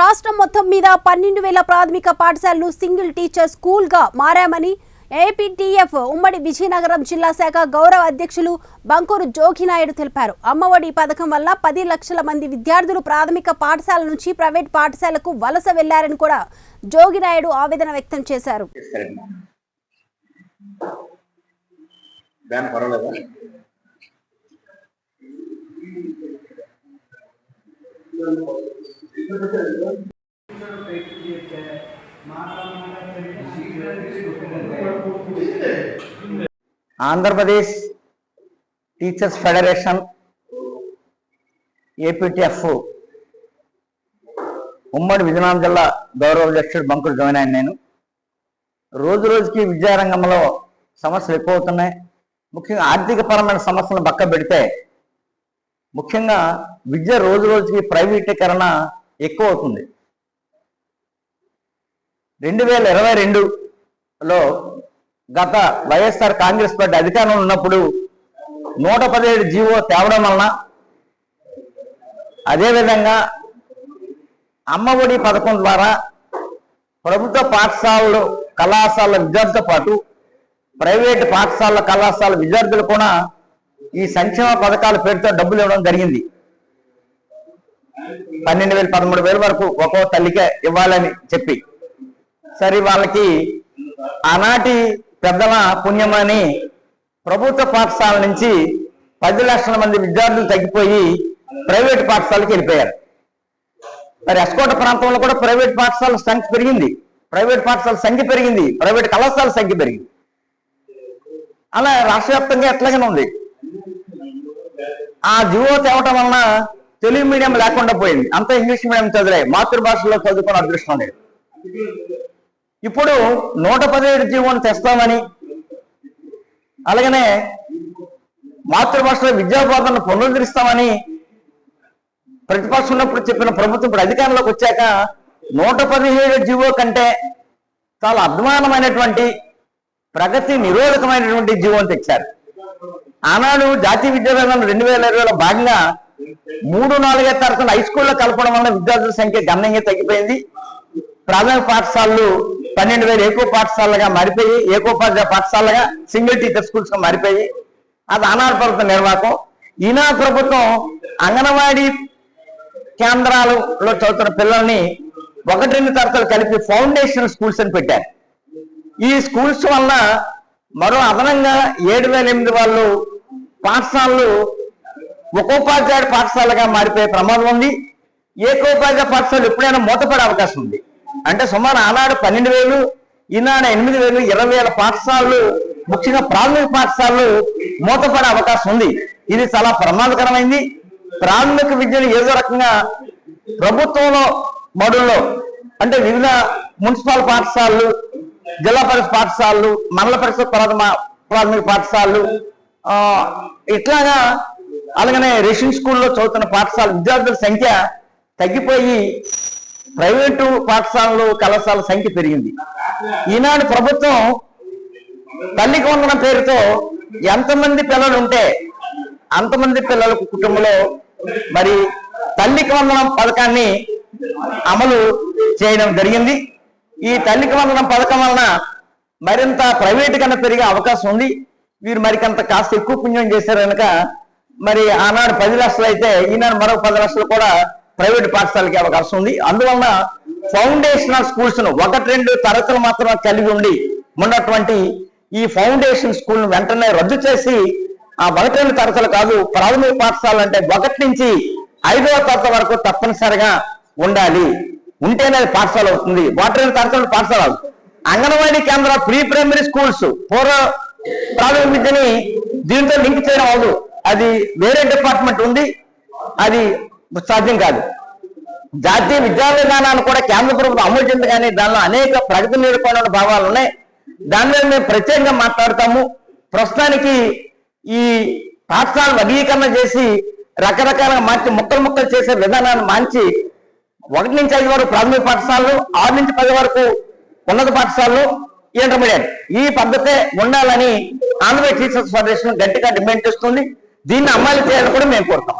రాష్ట్రం మొత్తం మీద పన్నెండు వేల ప్రాథమిక పాఠశాలలు సింగిల్ టీచర్ స్కూల్గా మారామని ఏపీటీఎఫ్ ఉమ్మడి విజయనగరం జిల్లా శాఖ గౌరవ అధ్యక్షులు బంకూరు జోగినాయుడు తెలిపారు. అమ్మఒడి పథకం వల్ల పది లక్షల మంది విద్యార్థులు ప్రాథమిక పాఠశాల నుంచి ప్రైవేట్ పాఠశాలకు వలస వెళ్ళారని కూడా జోగినాయుడు ఆవేదన వ్యక్తం చేశారు. ఆంధ్రప్రదేశ్ టీచర్స్ ఫెడరేషన్ ఏపీటీఎఫ్ ఉమ్మడి విజయనగరం జిల్లా గౌరవ అధ్యక్షుడు బంకులు జాయిన్ అయ్యాను నేను. రోజు రోజుకి విద్యారంగంలో సమస్యలు ఎక్కువ అవుతున్నాయి ముఖ్యంగా ఆర్థిక పరమైన సమస్యలను పక్క పెడితే ముఖ్యంగా విద్య రోజు రోజుకి ప్రైవేటీకరణ ఎక్కువ అవుతుంది. రెండు వేల ఇరవై రెండులో గత వైఎస్ఆర్ కాంగ్రెస్ పార్టీ అధికారంలో ఉన్నప్పుడు నూట పదిహేడు జీవో తేవడం వలన అదేవిధంగా అమ్మఒడి పథకం ద్వారా ప్రభుత్వ పాఠశాలలు కళాశాల విద్యార్థులతో పాటు ప్రైవేట్ పాఠశాల కళాశాల విద్యార్థులు కూడా ఈ సంక్షేమ పథకాల పేరుతో డబ్బులు ఇవ్వడం జరిగింది. పన్నెండు వేలు పదమూడు వేల వరకు ఒక్కో తల్లికే ఇవ్వాలని చెప్పి. సరే వాళ్ళకి ఆనాటి పెద్దల పుణ్యమని ప్రభుత్వ పాఠశాల నుంచి పది లక్షల మంది విద్యార్థులు తగ్గిపోయి ప్రైవేట్ పాఠశాలకి వెళ్ళిపోయారు. మరి ఎస్కోట ప్రాంతంలో కూడా ప్రైవేట్ పాఠశాల సంఖ్య పెరిగింది. ప్రైవేట్ పాఠశాల సంఖ్య పెరిగింది. ప్రైవేట్ కళాశాల సంఖ్య పెరిగింది. అలా రాష్ట్ర వ్యాప్తంగా ఎట్లాగనే ఉంది. ఆ జివో తేవటం వలన తెలుగు మీడియం లేకుండా పోయింది. అంత ఇంగ్లీష్ మీడియం చదివాయి మాతృభాషలో చదువుకున్న అదృష్టం లేదు. ఇప్పుడు నూట పదిహేడు జీవోని తెస్తామని అలాగనే మాతృభాషలో విద్యా బోధనను పునరుద్ధరిస్తామని ప్రతిపక్షం ఉన్నప్పుడు చెప్పిన ప్రభుత్వం ఇప్పుడు అధికారంలోకి వచ్చాక నూట పదిహేడు జీవో కంటే చాలా అభిమానమైనటువంటి ప్రగతి నిరోధకమైనటువంటి జీవోని తెచ్చారు. ఆనాడు జాతీయ విద్యా రెండు వేల ఇరవైలో భాగంగా మూడు నాలుగైదు తరగతులు హై స్కూల్లో కలపడం వల్ల విద్యార్థుల సంఖ్య గణనీయంగా తగ్గిపోయింది. ప్రాథమిక పాఠశాలలు పన్నెండు వేల ఏకో పాఠశాలగా మారిపోయి ఏకోపాధ్యాయ పాఠశాలగా సింగిల్ టీచర్ స్కూల్స్గా మారిపోయి అది ఆనాడు ప్రభుత్వం నిర్వాహకం. ఈనాడు ప్రభుత్వం అంగన్వాడీ కేంద్రాలలో చదువుతున్న పిల్లల్ని ఒకటి రెండు తరగతులు కలిపి ఫౌండేషన్ స్కూల్స్ అని పెట్టారు. ఈ స్కూల్స్ వల్ల మరో అదనంగా ఏడు వేల ఎనిమిది వాళ్ళు పాఠశాలలు ఒక్కోపాధ్యాయుడు పాఠశాలగా మారిపోయే ప్రమాదం ఉంది. ఏకోపాధ్యాయ పాఠశాలలు ఎప్పుడైనా మూతపడే అవకాశం ఉంది. అంటే సుమారు ఆనాడు పన్నెండు వేలు ఈనాడు ఎనిమిది వేలు ఇరవై వేల పాఠశాలలు ముఖ్యంగా ప్రాథమిక పాఠశాలలు మూతపడే అవకాశం ఉంది. ఇది చాలా ప్రమాదకరమైంది. ప్రాథమిక విద్యను ఏదో రకంగా ప్రభుత్వంలో బడుల్లో అంటే వివిధ మున్సిపల్ పాఠశాలలు జిల్లా పరిషత్ పాఠశాలలు మండల పరిషత్ ప్రాథమిక పాఠశాలలు ఇట్లాగా అలాగనే రేషన్ స్కూల్లో చదువుతున్న పాఠశాల విద్యార్థుల సంఖ్య తగ్గిపోయి ప్రైవేటు పాఠశాలలు కళాశాల సంఖ్య పెరిగింది. ఈనాడు ప్రభుత్వం తల్లికి వందన పేరుతో ఎంతమంది పిల్లలు ఉంటే అంతమంది పిల్లలకు కుటుంబంలో మరి తల్లికి వందనం పథకాన్ని అమలు చేయడం జరిగింది. ఈ తల్లికి వందనం పథకం వలన మరింత ప్రైవేటు కన్నా పెరిగే అవకాశం ఉంది. వీరు మరికంత కాస్త ఎక్కువ పుణ్యం చేశారు కనుక మరి ఆనాడు పది లక్షలు అయితే ఈనాడు మరొక పది లక్షలు కూడా ప్రైవేట్ పాఠశాలకి అవకాశం ఉంది. అందువలన ఫౌండేషనల్ స్కూల్స్ను ఒకటి రెండు తరగతులు మాత్రమే కలిగి ఉండి ఉన్నటువంటి ఈ ఫౌండేషన్ స్కూల్ను వెంటనే రద్దు చేసి ఆ ఒకటి రెండు తరగతులు కాదు ప్రాథమిక పాఠశాల అంటే ఒకటి నుంచి ఐదవ తరగతి వరకు తప్పనిసరిగా ఉండాలి. ఉంటేనే అది పాఠశాల అవుతుంది. ఒకటి రెండు తరగతులు పాఠశాల అంగన్వాడీ కేంద్ర ప్రీ ప్రైమరీ స్కూల్స్ పూర్వ ప్రాథమిక విద్యని దీంతో లింక్ చేయడం అవదు. అది వేరే డిపార్ట్మెంట్ ఉంది అది సాధ్యం కాదు. జాతీయ విద్యా విధానాన్ని కూడా కేంద్ర ప్రభుత్వం అమలు చెంది కానీ దానిలో అనేక ప్రగతి నిరూపణ భావాలు ఉన్నాయి. దాని మీద మేము ప్రత్యేకంగా మాట్లాడతాము. ప్రస్తుతానికి ఈ పాఠశాల వర్గీకరణ చేసి రకరకాలుగా మార్చి ముక్కలు ముక్కలు చేసే విధానాన్ని మార్చి ఒకటి నుంచి ఐదు వరకు ప్రాథమిక పాఠశాలలు ఆరు నుంచి పది వరకు ఉన్నత పాఠశాలలు ఇంటర్మీడియట్. ఈ పద్ధతే ఉండాలని ఆంధ్రప్రదేశ్ టీచర్స్ ఫెడరేషన్ గట్టిగా డిమాండ్ చేస్తుంది. దీన్ని అమ్మాయిలు చేయాలని కూడా మేము కోరుతాం.